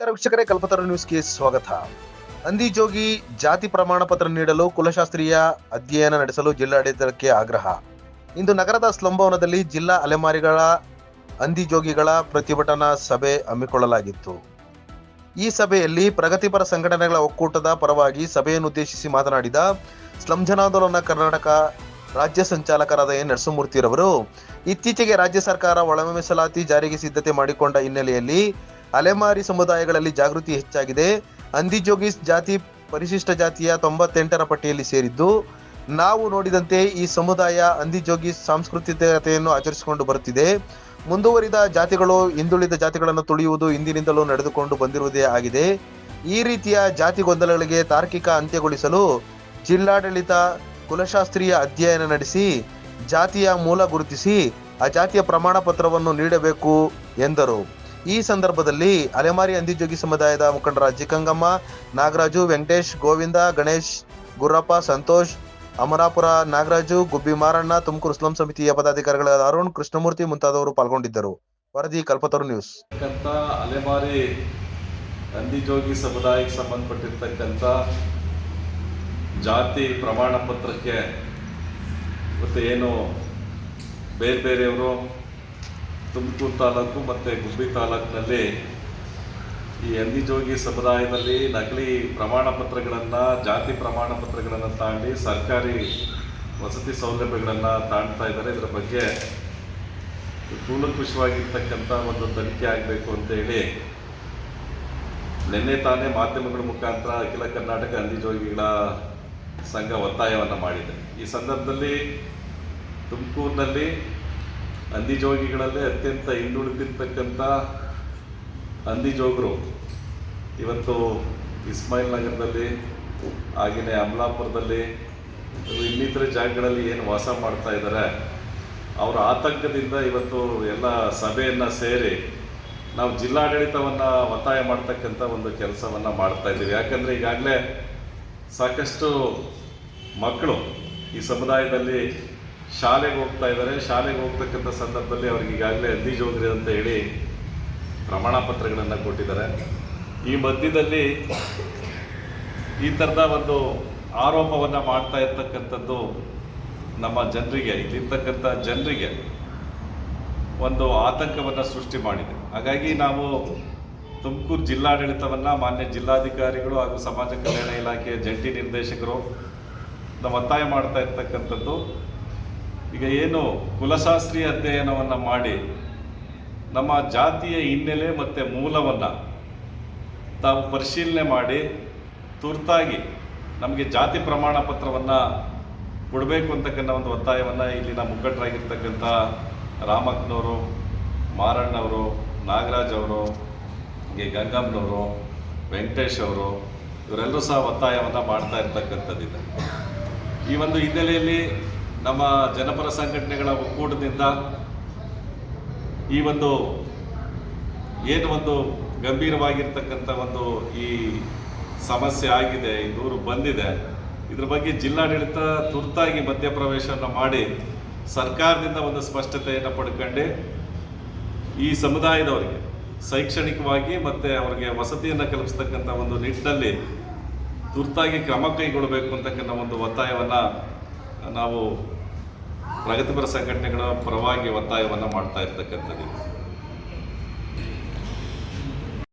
ನಮಸ್ಕಾರ ವೀಕ್ಷಕರೇ, ಕಲ್ಪತರು ನ್ಯೂಸ್ಗೆ ಸ್ವಾಗತ. ಅಂದಿಜೋಗಿ ಜಾತಿ ಪ್ರಮಾಣ ಪತ್ರ ನೀಡಲು ಕುಲಶಾಸ್ತ್ರೀಯ ಅಧ್ಯಯನ ನಡೆಸಲು ಜಿಲ್ಲಾಡಳಿತಕ್ಕೆ ಆಗ್ರಹ. ಇಂದು ನಗರದ ಸ್ಲಂಭವನದಲ್ಲಿ ಜಿಲ್ಲಾ ಅಲೆಮಾರಿಗಳ ಅಂದಿಜೋಗಿಗಳ ಪ್ರತಿಭಟನಾ ಸಭೆ ಹಮ್ಮಿಕೊಳ್ಳಲಾಗಿತ್ತು. ಈ ಸಭೆಯಲ್ಲಿ ಪ್ರಗತಿಪರ ಸಂಘಟನೆಗಳ ಒಕ್ಕೂಟದ ಪರವಾಗಿ ಸಭೆಯನ್ನು ಉದ್ದೇಶಿಸಿ ಮಾತನಾಡಿದ ಸ್ಲಂ ಜನಾಂದೋಲನ ಕರ್ನಾಟಕ ರಾಜ್ಯ ಸಂಚಾಲಕರಾದ ಎನ್ ನರಸಿಂಹಮೂರ್ತಿರವರು, ಇತ್ತೀಚೆಗೆ ರಾಜ್ಯ ಸರ್ಕಾರ ಒಳಮೆಸಲಾತಿ ಜಾರಿಗೆ ಸಿದ್ಧತೆ ಮಾಡಿಕೊಂಡ ಹಿನ್ನೆಲೆಯಲ್ಲಿ ಅಲೆಮಾರಿ ಸಮುದಾಯಗಳಲ್ಲಿ ಜಾಗೃತಿ ಹೆಚ್ಚಾಗಿದೆ. ಅಂದಿಜೋಗಿಸ್ ಜಾತಿ ಪರಿಶಿಷ್ಟ ಜಾತಿಯ ತೊಂಬತ್ತೆಂಟರ ಪಟ್ಟಿಯಲ್ಲಿ ಸೇರಿದ್ದು, ನಾವು ನೋಡಿದಂತೆ ಈ ಸಮುದಾಯ ಅಂದಿಜೋಗಿಸ್ ಸಾಂಸ್ಕೃತಿಕತೆಯನ್ನು ಆಚರಿಸಿಕೊಂಡು ಬರುತ್ತಿದೆ. ಮುಂದುವರಿದ ಜಾತಿಗಳು, ಹಿಂದುಳಿದ ಜಾತಿಗಳನ್ನು ತುಳಿಯುವುದು ಇಂದಿನಿಂದಲೂ ನಡೆದುಕೊಂಡು ಬಂದಿರುವುದೇ ಆಗಿದೆ. ಈ ರೀತಿಯ ಜಾತಿ ಗೊಂದಲಗಳಿಗೆ ತಾರ್ಕಿಕ ಅಂತ್ಯಗೊಳಿಸಲು ಜಿಲ್ಲಾಡಳಿತ ಕುಲಶಾಸ್ತ್ರೀಯ ಅಧ್ಯಯನ ನಡೆಸಿ, ಜಾತಿಯ ಮೂಲ ಗುರುತಿಸಿ ಆ ಜಾತಿಯ ಪ್ರಮಾಣ ಪತ್ರವನ್ನು ನೀಡಬೇಕು ಎಂದರು. ಈ ಸಂದರ್ಭದಲ್ಲಿ ಅಲೆಮಾರಿ ಅಂದಿಜೋಗಿ ಸಮುದಾಯದ ಮುಖಂಡರ ಜಿಕಂಗಮ್ಮ, ನಾಗರಾಜು, ವೆಂಕಟೇಶ್, ಗೋವಿಂದ, ಗಣೇಶ್ ಗುರ್ರಪ್ಪ ಸಂತೋಷ್, ಅಮರಾಪುರ, ನಾಗರಾಜು, ಗುಬ್ಬಿ ಮಾರಣ್ಣ, ತುಮಕೂರು ಸ್ಲಂ ಸಮಿತಿಯ ಪದಾಧಿಕಾರಿಗಳಾದ ಅರುಣ್, ಕೃಷ್ಣಮೂರ್ತಿ ಮುಂತಾದವರು ಪಾಲ್ಗೊಂಡಿದ್ದರು. ವರದಿ ಕಲ್ಪತರು ನ್ಯೂಸ್. ಅಲೆಮಾರಿ ಅಂದಿಜೋಗಿ ಸಮುದಾಯಕ್ಕೆ ಸಂಬಂಧಪಟ್ಟಿರ್ತಕ್ಕಂಥ ಜಾತಿ ಪ್ರಮಾಣ ಪತ್ರಕ್ಕೆ ಮತ್ತು ಏನು ಬೇರೆ ಬೇರೆಯವರು ತುಮಕೂರು ತಾಲೂಕು ಮತ್ತು ಗುಬ್ಬಿ ತಾಲೂಕಿನಲ್ಲಿ ಈ ಅಂದಿಜೋಗಿ ಸಮುದಾಯದಲ್ಲಿ ನಕಲಿ ಪ್ರಮಾಣ ಪತ್ರಗಳನ್ನು, ಜಾತಿ ಪ್ರಮಾಣ ಪತ್ರಗಳನ್ನು ತಾಂಡಿ ಸರ್ಕಾರಿ ವಸತಿ ಸೌಲಭ್ಯಗಳನ್ನು ತಾಂಡ್ತಾ ಇದ್ದಾರೆ. ಇದರ ಬಗ್ಗೆ ಕೂಲಂಕುಷವಾಗಿರ್ತಕ್ಕಂಥ ಒಂದು ತನಿಖೆ ಆಗಬೇಕು ಅಂತೇಳಿ ನಿನ್ನೆ ತಾನೇ ಮಾಧ್ಯಮಗಳ ಮುಖಾಂತರ ಅಖಿಲ ಕರ್ನಾಟಕ ಅಂದಿಜೋಗಿಗಳ ಸಂಘ ಒತ್ತಾಯವನ್ನು ಮಾಡಿದೆ. ಈ ಸಂದರ್ಭದಲ್ಲಿ ತುಮಕೂರಿನಲ್ಲಿ ಅಂದಿಜೋಗಿಗಳಲ್ಲಿ ಅತ್ಯಂತ ಹಿಂದುಳಿದಿರ್ತಕ್ಕಂಥ ಅಂದಿಜೋಗರು ಇವತ್ತು ಇಸ್ಮಾಯಿಲ್ ನಗರದಲ್ಲಿ ಹಾಗೆಯೇ ಅಮಲಾಪುರದಲ್ಲಿ ಇನ್ನಿತರ ಜಾಗಗಳಲ್ಲಿ ಏನು ವಾಸ ಮಾಡ್ತಾ ಇದ್ದಾರೆ. ಅವರ ಆತಂಕದಿಂದ ಇವತ್ತು ಎಲ್ಲ ಸಭೆಯನ್ನು ಸೇರಿ ನಾವು ಜಿಲ್ಲಾಡಳಿತವನ್ನು ಒತ್ತಾಯ ಮಾಡ್ತಕ್ಕಂಥ ಒಂದು ಕೆಲಸವನ್ನು ಮಾಡ್ತಾ ಇದ್ದೀವಿ. ಯಾಕಂದರೆ ಈಗಾಗಲೇ ಸಾಕಷ್ಟು ಮಕ್ಕಳು ಈ ಸಮುದಾಯದಲ್ಲಿ ಶಾಲೆಗೆ ಹೋಗ್ತಾ ಇದ್ದಾರೆ. ಶಾಲೆಗೆ ಹೋಗ್ತಕ್ಕಂಥ ಸಂದರ್ಭದಲ್ಲಿ ಅವ್ರಿಗೆ ಈಗಾಗಲೇ ಅಂದಿಜೋಗ್ರಿ ಅಂತ ಹೇಳಿ ಪ್ರಮಾಣ ಪತ್ರಗಳನ್ನು ಕೊಟ್ಟಿದ್ದಾರೆ. ಈ ಮಧ್ಯದಲ್ಲಿ ಈ ಥರದ ಒಂದು ಆರೋಪವನ್ನು ಮಾಡ್ತಾ ಇರ್ತಕ್ಕಂಥದ್ದು ನಮ್ಮ ಜನರಿಗೆ, ಇಲ್ಲಿರ್ತಕ್ಕಂಥ ಜನರಿಗೆ ಒಂದು ಆತಂಕವನ್ನು ಸೃಷ್ಟಿ ಮಾಡಿದೆ. ಹಾಗಾಗಿ ನಾವು ತುಮಕೂರು ಜಿಲ್ಲಾಡಳಿತವನ್ನು, ಮಾನ್ಯ ಜಿಲ್ಲಾಧಿಕಾರಿಗಳು ಹಾಗೂ ಸಮಾಜ ಕಲ್ಯಾಣ ಇಲಾಖೆಯ ಜಂಟಿ ನಿರ್ದೇಶಕರು ನಾವು ಒತ್ತಾಯ ಮಾಡ್ತಾ ಇರ್ತಕ್ಕಂಥದ್ದು ಈಗ ಏನು ಕುಲಶಾಸ್ತ್ರೀಯ ಅಧ್ಯಯನವನ್ನು ಮಾಡಿ, ನಮ್ಮ ಜಾತಿಯ ಹಿನ್ನೆಲೆ ಮತ್ತು ಮೂಲವನ್ನು ತಾವು ಪರಿಶೀಲನೆ ಮಾಡಿ, ತುರ್ತಾಗಿ ನಮಗೆ ಜಾತಿ ಪ್ರಮಾಣ ಪತ್ರವನ್ನು ಕೊಡಬೇಕು ಅಂತಕ್ಕಂಥ ಒಂದು ಒತ್ತಾಯವನ್ನು ಇಲ್ಲಿನ ಮುಖಂಡರಾಗಿರ್ತಕ್ಕಂಥ ರಾಮಕ್ನವರು ಮಾರಣ್ಣವರು, ನಾಗರಾಜ್ ಅವರು, ಹೀಗೆ ಗಂಗಮ್ಮನವರು, ವೆಂಕಟೇಶ್ ಅವರು, ಇವರೆಲ್ಲರೂ ಸಹ ಒತ್ತಾಯವನ್ನು ಮಾಡ್ತಾ ಇರ್ತಕ್ಕಂಥದ್ದಿದೆ. ಈ ಒಂದು ಹಿನ್ನೆಲೆಯಲ್ಲಿ ನಮ್ಮ ಜನಪರ ಸಂಘಟನೆಗಳ ಒಕ್ಕೂಟದಿಂದ ಈ ಒಂದು, ಏನು ಒಂದು ಗಂಭೀರವಾಗಿರ್ತಕ್ಕಂಥ ಒಂದು ಈ ಸಮಸ್ಯೆ ಆಗಿದೆ, ಈ ದೂರು ಬಂದಿದೆ, ಇದ್ರ ಬಗ್ಗೆ ಜಿಲ್ಲಾಡಳಿತ ತುರ್ತಾಗಿ ಮಧ್ಯಪ್ರವೇಶವನ್ನು ಮಾಡಿ ಸರ್ಕಾರದಿಂದ ಒಂದು ಸ್ಪಷ್ಟತೆಯನ್ನು ಪಡ್ಕೊಂಡು. ಈ ಸಮುದಾಯದವರಿಗೆ ಶೈಕ್ಷಣಿಕವಾಗಿ ಮತ್ತು ಅವರಿಗೆ ವಸತಿಯನ್ನು ಕಲ್ಪಿಸ್ತಕ್ಕಂಥ ಒಂದು ನಿಟ್ಟಿನಲ್ಲಿ ತುರ್ತಾಗಿ ಕ್ರಮ ಕೈಗೊಳ್ಳಬೇಕು ಅಂತಕ್ಕಂಥ ಒಂದು ಒತ್ತಾಯವನ್ನು ನಾವು ಪ್ರಗತಿಪರ ಸಂಘಟನೆಗಳ ಪರವಾಗಿ ಒತ್ತಾಯವನ್ನು ಮಾಡ್ತಾ ಇರ್ತಕ್ಕಂಥದ್ದು.